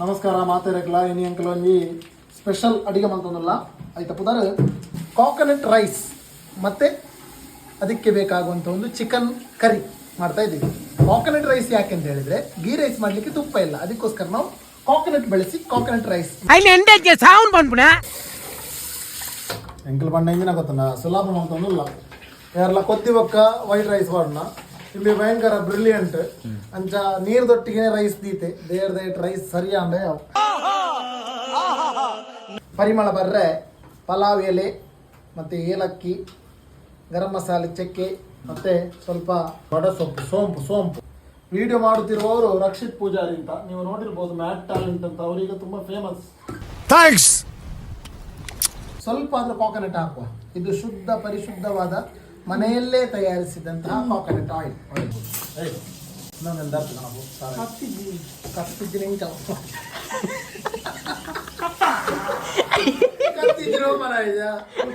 ನಮಸ್ಕಾರ ಮಾತಾಡಕ್ಲ ಅಂಕಲ್ ಈ ಸ್ಪೆಷಲ್ ಅಡುಗೆ ಅಂತಂದಲ್ಲ ಆಯ್ತಾ ಪುದಾರ? ಕಾಕೋನಟ್ ರೈಸ್ ಮತ್ತೆ ಅದಕ್ಕೆ ಬೇಕಾಗುವಂಥ ಒಂದು ಚಿಕನ್ ಕರಿ ಮಾಡ್ತಾ ಇದ್ದೀವಿ. ಕಾಕೋನಟ್ ರೈಸ್ ಯಾಕೆ ಅಂತ ಹೇಳಿದ್ರೆ ಗೀ ರೈಸ್ ಮಾಡಲಿಕ್ಕೆ ತುಪ್ಪ ಇಲ್ಲ. ಅದಕ್ಕೋಸ್ಕರ ನಾವು ಕಾಕೋನಟ್ ಬೆಳೆಸಿ ಕಾಕೋನಟ್ ರೈಸ್ ಎಂಕಲ್ ಬಣ್ಣ ಎಂಜಿನ ಗೊತ್ತಲ್ಲ ಸುಲಭ ಅಂತಂದಿಲ್ಲ ಯಾರಲ್ಲ ಕೊತ್ತಿವಕ್ಕ ವೈಟ್ ರೈಸ್ ಮಾಡೋಣ? ಇಲ್ಲಿ ಭಯಂಕರ ಬ್ರಿಲಿಯಂಟ್ ಅಂಚ ನೀರ್ದೊಟ್ಟಿಗೆ ರೈಸ್ ದೀತೆ. ದೇರ್ ದೈಟ್ ರೈಸ್ ಸರಿಯಾ ಅಂದ್ರೆ ಪರಿಮಳ ಬರ್ರೆ ಪಲಾವ್ ಎಲೆ ಮತ್ತೆ ಏಲಕ್ಕಿ ಗರಂ ಮಸಾಲೆ ಚಕ್ಕೆ ಮತ್ತೆ ಸ್ವಲ್ಪ ಬಡ ಸೊಪ್ಪು ಸೋಂಪು ಸೋಂಪು. ವಿಡಿಯೋ ಮಾಡುತ್ತಿರುವವರು ರಕ್ಷಿತ್ ಪೂಜಾರಿ ಅಂತ. ನೀವು ನೋಡಿರ್ಬೋದು ಮ್ಯಾಟ್ ಟ್ಯಾಲೆಂಟ್ ಅಂತ. ಅವರೀಗ ತುಂಬಾ ಫೇಮಸ್ ಥ್ಯಾಂಕ್ಸ್ ಸ್ವಲ್ಪ ಅಂದ್ರೆ ಕೋಕೋನಟ್ ಹಾಕುವ. ಇದು ಶುದ್ಧ ಪರಿಶುದ್ಧವಾದ ಮನೆಯಲ್ಲೇ ತಯಾರಿಸಿದಂತಹ ಕಾಕೋನಟ್ ಆಯಿಲ್ ಕತ್ತಿದ್ದೀನಿ ಇಂಚ ಕತ್ತಿದ್ರು ಮರ ಇದ.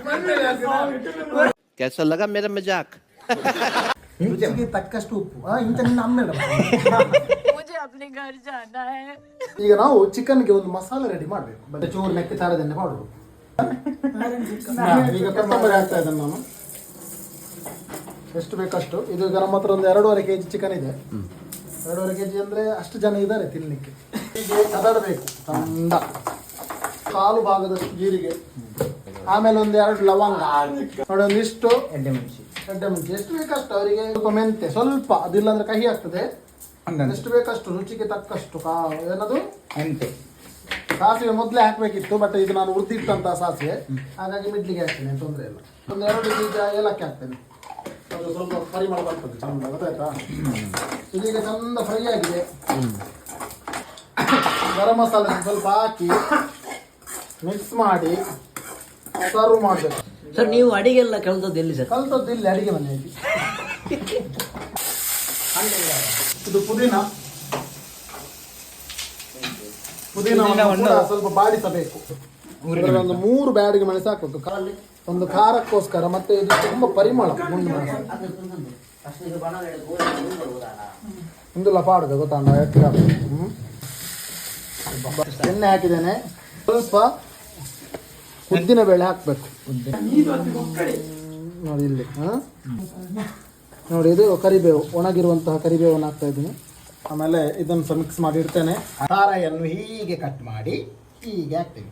ಮಣ್ಣಲ್ಲಿ ಹಾಕಿದ. कैसा लगा मेरा मजाक ರುಚಿಗೆ ತಕ್ಕಷ್ಟು ಉಪ್ಪು ಆ, ಇಂಥ ನಿನ್ನ ಅಮ್ಮ ಇಡಮ್ಮ. मुझे अपने घर जाना है ಈಗ ನಾವು ಚಿಕನ್ಗೆ ಒಂದು ಮಸಾಲೆ ರೆಡಿ ಮಾಡಬೇಕು ಮತ್ತೆ ಚೂರು ನೆಕ್ಕಿ ತಾರದನ್ನೇ ಮಾಡುದು ಈಗ ಕೊತ್ತಂಬರಿ ಹಾಕ್ತಾ ಇದ್ದೇನೆ ನಾನು ಎಷ್ಟು ಬೇಕಷ್ಟು? ಇದು ನಮ್ಮ ಹತ್ರ ಒಂದು ಎರಡೂವರೆ ಕೆಜಿ ಚಿಕನ್ ಇದೆ. ಎರಡೂವರೆ ಕೆಜಿ ಅಂದ್ರೆ ಅಷ್ಟು ಜನ ಇದ್ದಾರೆ ತಿನ್ನಲಿಕ್ಕೆ ಹೀಗೆ ಕದಡಬೇಕು ಚಂದ ಕಾಲು ಭಾಗದಷ್ಟು ಜೀರಿಗೆ. ಆಮೇಲೆ ಒಂದು ಎರಡು ಲವಂಗ. ನೋಡಿ ಒಂದಿಷ್ಟು ಎಡ್ಡೆ ಮುಂಚಿ. ಎಡ್ಡೆ ಮುಂಚೆ. ಎಷ್ಟು ಬೇಕಷ್ಟು ಅವರಿಗೆ? ಸ್ವಲ್ಪ ಮೆಂತೆ ಸ್ವಲ್ಪ. ಅದಿಲ್ಲ ಅಂದ್ರೆ ಕಹಿ ಆಗ್ತದೆ. ಎಷ್ಟು ಬೇಕಷ್ಟು? ರುಚಿಗೆ ತಕ್ಕಷ್ಟು. ಕಾ ಏನದು? ಮೆಂತೆ. ಸಾಸಿವೆ ಮೊದಲೇ ಹಾಕ್ಬೇಕಿತ್ತು ಬಟ್ ಇದು ನಾನು ಉರ್ದಿಟ್ಟಂತ ಸಾಸಿವೆ. ಹಾಗಾಗಿ ಮಿಡ್ಲಿಗೆ ಹಾಕ್ತೇನೆ ತೊಂದರೆ ಇಲ್ಲ. ಒಂದು ಎರಡು ಬೀಜ ಏಲಕ್ಕಿ ಹಾಕ್ತೇನೆ. ಅದು ಸ್ವಲ್ಪ ಪರಿಮಳ ಬರ್ತದೆ ಚಂದ ಗೊತ್ತಾಯ್ತಾ? ಇದೀಗ ಚಂದ ಫ್ರೈ ಆಗಿದೆ. ಗರಂ ಮಸಾಲೆ ಸ್ವಲ್ಪ ಹಾಕಿ ಮಿಕ್ಸ್ ಮಾಡಿ ಸರ್ವ್ ಮಾಡಬೇಕು. ಸರ್ ನೀವು ಅಡಿಗೆ ಎಲ್ಲ ಕಲ್ತದ್ದು ಎಲ್ಲಿ ಸರ್ ಕಲ್ತದ್ದು ಇಲ್ಲಿ ಅಡಿಗೆ ಮನೆಯಲ್ಲಿ. ಇದು ಪುದೀನ. ಪುದೀನ ಸ್ವಲ್ಪ ಬಾಡಿಸಬೇಕು. ಒಂದು ಮೂರು ಬ್ಯಾಡಿಗೆ ಮನೆ ಸಾಕು ಕಾಲಿ ಒಂದು ಖಾರಕ್ಕೋಸ್ಕರ ಮತ್ತೆ ಇದು ತುಂಬಾ ಪರಿಮಳ ಗುಂಡು ಒಂದು ಲಪಾಡುದು ಗೊತ್ತಾ? ಹ್ಮ್? ಎಣ್ಣೆ ಹಾಕಿದ್ದೇನೆ. ಸ್ವಲ್ಪ ಉದ್ದಿನ ಬೇಳೆ ಹಾಕ್ಬೇಕು. ನೋಡಿ ಇಲ್ಲಿ? ನೋಡಿ, ಇದು ಕರಿಬೇವು, ಒಣಗಿರುವಂತಹ ಕರಿಬೇವನ್ನು ಹಾಕ್ತಾ ಇದ್ದೀನಿ. ಆಮೇಲೆ ಇದನ್ನು ಸಹ ಮಿಕ್ಸ್ ಮಾಡಿ ಇಡ್ತೇನೆ. ಖಾರವನ್ನು ಹೀಗೆ ಕಟ್ ಮಾಡಿ, ಹೀಗೆ ಹಾಕ್ತೇವೆ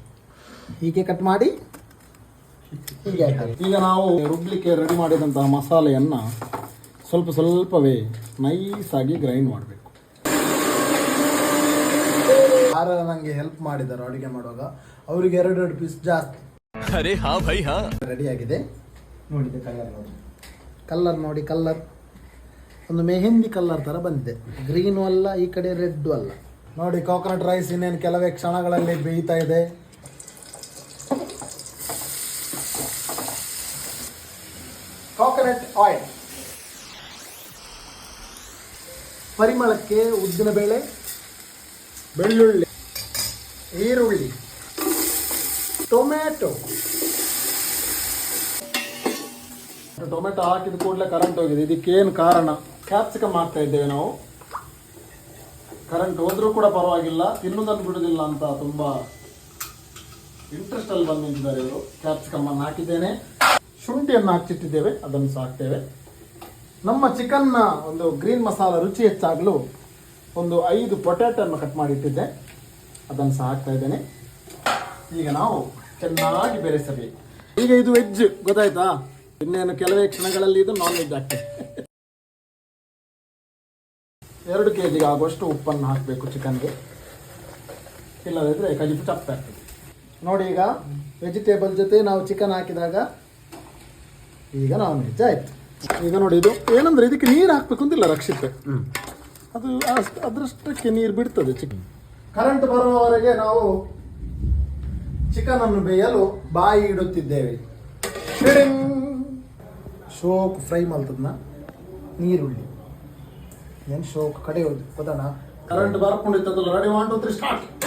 ಹೀಗೆ ಕಟ್ ಮಾಡಿ ಈಗ ನಾವು ರುಬ್ಲಿಕ್ಕೆ ರೆಡಿ ಮಾಡಿದಂತಹ ಮಸಾಲೆಯನ್ನು ಸ್ವಲ್ಪ ಸ್ವಲ್ಪವೇ ನೈಸ್ ಆಗಿ ಗ್ರೈಂಡ್ ಮಾಡಬೇಕು. ಯಾರು ನನಗೆ ಹೆಲ್ಪ್ ಮಾಡಿದ್ದಾರೆ ಅಡುಗೆ ಮಾಡುವಾಗ. ಅವರಿಗೆ ಎರಡು ಎರಡು ಪೀಸ್ ಜಾಸ್ತಿ. ಅರೇ ಹಾ ಭೈ ಹಾ. ರೆಡಿ ಆಗಿದೆ. ನೋಡಿದೆ ಕಲರ್ ನೋಡಿ. ಕಲ್ಲರ್ ನೋಡಿ ಕಲ್ಲರ್ ಒಂದು ಮೆಹಂದಿ ಕಲ್ಲರ್ ತರ ಬಂದಿದೆ. ಗ್ರೀನು ಅಲ್ಲ ಈ ಕಡೆ ರೆಡ್ ಅಲ್ಲ. ನೋಡಿ ಕೋಕೋನಟ್ ರೈಸ್ ಇನ್ನೇನು ಕೆಲವೇ ಕ್ಷಣಗಳಲ್ಲಿ ಬೇಯ್ತಾ ಇದೆ. ಕೋಕೋನಟ್ ಆಯಿಲ್ ಪರಿಮಳಕ್ಕೆ ಉದ್ದಿನ ಬೇಳೆ, ಬೆಳ್ಳುಳ್ಳಿ, ಈರುಳ್ಳಿ, ಟೊಮ್ಯಾಟೊ. ಟೊಮೆಟೊ ಹಾಕಿದ ಕೂಡಲೇ ಕರೆಂಟ್ ಹೋಗಿದೆ. ಇದಕ್ಕೇನು ಕಾರಣ? ಕ್ಯಾಪ್ಸಿಕಮ್ ಮಾಡ್ತಾ ಇದ್ದೇವೆ ನಾವು. ಕರೆಂಟ್ ಹೋದರೂ ಕೂಡ ಪರವಾಗಿಲ್ಲ ತಿನ್ನೋದನ್ನು ಬಿಡೋದಿಲ್ಲ ಅಂತ ತುಂಬಾ ಇಂಟ್ರೆಸ್ಟಲ್ಲಿ ಬಂದು ನಿಂತಿದ್ದಾರೆ ಇವರು. ಕ್ಯಾಪ್ಸಿಕಮ್ಮನ್ನು ಹಾಕಿದ್ದೇನೆ. ಶುಂಠಿಯನ್ನು ಹಾಕಿಟ್ಟಿದ್ದೇವೆ ಅದನ್ನು ಸಹ ಹಾಕ್ತೇವೆ. ನಮ್ಮ ಚಿಕನ್ನ ಒಂದು ಗ್ರೀನ್ ಮಸಾಲ ರುಚಿ ಹೆಚ್ಚಾಗಲು ಒಂದು ಐದು ಪೊಟ್ಯಾಟೋನ್ನು ಕಟ್ ಮಾಡಿ ಇಟ್ಟಿದ್ದೆ. ಅದನ್ನು ಸಹ ಹಾಕ್ತಾ ಇದ್ದೇನೆ. ಈಗ ನಾವು ಚೆನ್ನಾಗಿ ಬೆರೆಸಬೇಕು. ಈಗ ಇದು ವೆಜ್ ಗೊತ್ತಾಯ್ತಾ? ಇನ್ನೇನು ಕೆಲವೇ ಕ್ಷಣಗಳಲ್ಲಿ ಇದು ನಾನ್ ವೆಜ್ ಆಗ್ತದೆ. ಎರಡು ಕೆ ಜಿಗೆ ಆಗುವಷ್ಟು ಉಪ್ಪನ್ನು ಹಾಕಬೇಕು ಚಿಕನ್ಗೆ ಇಲ್ಲದಿದ್ದರೆ ಕಜಿಪು ಚಪ್ಪೆ ಆಗ್ತದೆ. ನೋಡಿ ಈಗ ವೆಜಿಟೇಬಲ್ ಜೊತೆ ನಾವು ಚಿಕನ್ ಹಾಕಿದಾಗ ಈಗ ನಾನ್ ವೆಜ್ ಆಯ್ತು. ಈಗ ನೋಡಿ ಇದು ಏನಂದ್ರೆ ಇದಕ್ಕೆ ನೀರು ಹಾಕ್ಬೇಕು ಅಂತಿಲ್ಲ ರಕ್ಷಿತ್? ಅದು ಅಷ್ಟ್- ಅದರಷ್ಟಕ್ಕೆ ನೀರು ಬಿಡ್ತದೆ ಚಿಕನ್ ಕರೆಂಟ್ ಬರುವವರೆಗೆ ನಾವು ಚಿಕನ್ ಅನ್ನು ಬೇಯಲು ಬಾಯಿ ಇಡುತ್ತಿದ್ದೇವೆ. ಶಿಡಿಂಗ್. ಶೋಕ್ ಫ್ರೈ ಮಲ್ತದ್ನ ನೀರುಳ್ಳಿ. ಏನು ಶೋಕ್? ಕಡೆ ಹೋದಣ current ಬರ್ಕೊಂಡಿತ್ತು ready one two three start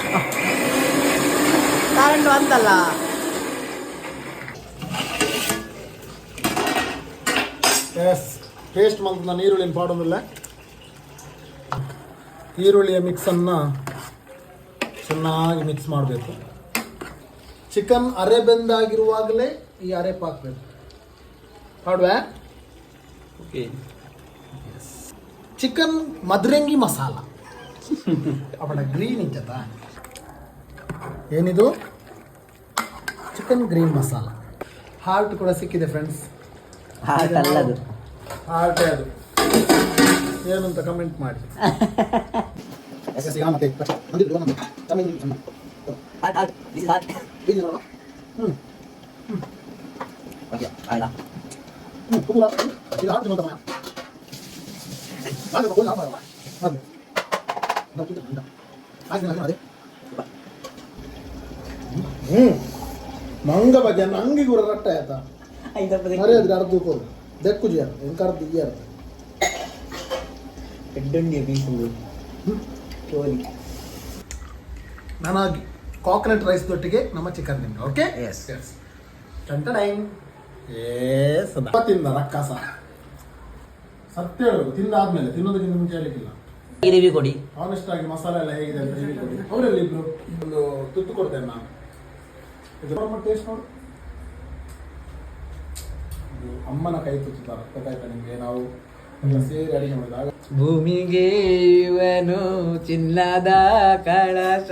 current ಬಂತಲ್ಲ. ಎಸ್ ಟೇಸ್ಟ್ ನಾನು ಈರುಳ್ಳಿನ ಪಾಡೋದಿಲ್ಲ ಈರುಳ್ಳಿಯ ಮಿಕ್ಸನ್ನು ಚೆನ್ನಾಗಿ ಮಿಕ್ಸ್ ಮಾಡಬೇಕು. ಚಿಕನ್ ಅರೆ ಬೆಂದಾಗಿರುವಾಗಲೇ ಈ ಅರೆ ಪಾಕ್ಬೇಕು. ಪಾಡುವೆ ಓಕೆ ಚಿಕನ್ ಮದ್ರಂಗಿ ಮಸಾಲ. ಅವಳ ಗ್ರೀನ್ ಇದ್ದದ? ಏನಿದು? Chicken green masala. ಹಾರ್ಟ್ ಕೂಡ ಸಿಕ್ಕಿದೆ ಫ್ರೆಂಡ್ಸ್ ಹಾಟ್ ಅಲ್ಲದು ಹಾರ್ಟೇ ಅದು. ಏನಂತ ಕಮೆಂಟ್ ಮಾಡಿ. ಮಂಗ ಬಗ್ಗೆ ನಂಗೆ ಕೂಡ ರಟ್ಟ ಆಯ್ತಾ? ಅರ್ಧ ಇಯರ್ ಎಡ್ಡುಂಡಿ ಬೀಸುದು ಚೋಲಿ ನನಗೆ ಕಾಕ್ನಟ್ ರೈಸ್ ದೊಟ್ಟಿಗೆ ನಮ್ಮ ಚಿಕನ್ ನಿಂಗೆ ಓಕೆ Yes. ಟಂಟಡೈನ್ ಏಸ್ ತಿಂದ ರಕ್ಕಸ ಸತ್ಯ ಹೇಳೋದು ತಿಂದಾದ್ಮೇಲೆ ತಿನ್ನೋದಕ್ಕಿಂತ ಮುಂಚೆ ಹೇಳಲಿಕ್ಕಿಲ್ಲ. ಈ ರಿವ್ಯೂ ಕೊಡಿ. ಆನೆಸ್ಟ್ ಆಗಿ ಮಸಾಲೆ ಎಲ್ಲ ಹೇಗಿದೆ ಅಂತ ಹೇಳಿ ಕೊಡಿ. ಅವರಲ್ಲಿ ಇಬ್ರು ಒಂದು ತುತ್ತು ಕೊಡ್ತೇನೆ ನಾನು. ಇದು ಟೇಸ್ಟ್ ನೋಡು. ಅಮ್ಮನ ಕೈ ತುತ್ತು ತರ ಗೊತ್ತಾಯ್ತಾ ನಿಮ್ಗೆ? ನಾವು ಸೇರಿ ಅಡಿಗೆ ಮಾಡಿದಾಗ ಭೂಮಿಗೆ ಇವನು ಚಿನ್ನದ ಕಳಶ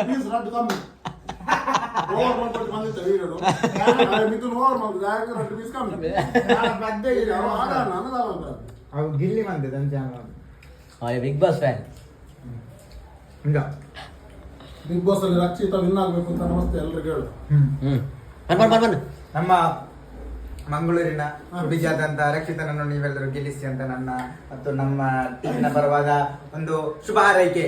ಪ್ಲೀಸ್ ರದ್ದು ಕಮ್ಮಿ ಓವರ್ ಮಾಡ್ಬಿಟ್ಟು ಬಂದಿತ್ತು ವೀಡಿಯೋ ಮಿಥುನ್ ಓವರ್ ಮಾಡಿದ ರದ್ದು ಪೀಸ್ ಕಮ್ಮಿ ಆಗ ನನ್ನದಲ್ಲ ಅಂತ ಅವು ಗಿಲ್ಲಿ ದಂಚಾನ ಬಿಗ್ ಬಾಸ್ ಫ್ಯಾನ್ ಹಿಂಗ. ಬಿಗ್ ಬಾಸ್ ಅಲ್ಲಿ ರಕ್ಷಿತ ವಿನ್ ಆಗ್ಬೇಕು ಅಂತ ನಮಸ್ತೆ ಎಲ್ರಿಗೂ ಹೇಳು. ಹ್ಮ್. ಹ್ಮ್ ಬನ್ ಬನ್ ಬನ್ ಬನ್ ನಮ್ಮ ಮಂಗಳೂರಿನ ಬಿಜಾದಂತ ರಕ್ಷಿತನನ್ನು ನೀವೆಲ್ಲರೂ ಗೆಲ್ಲಿಸಿ ಅಂತ ನನ್ನ ಮತ್ತು ನಮ್ಮ ಟೀಮ್ನ ಪರವಾದ ಒಂದು ಶುಭ ಹಾರೈಕೆ.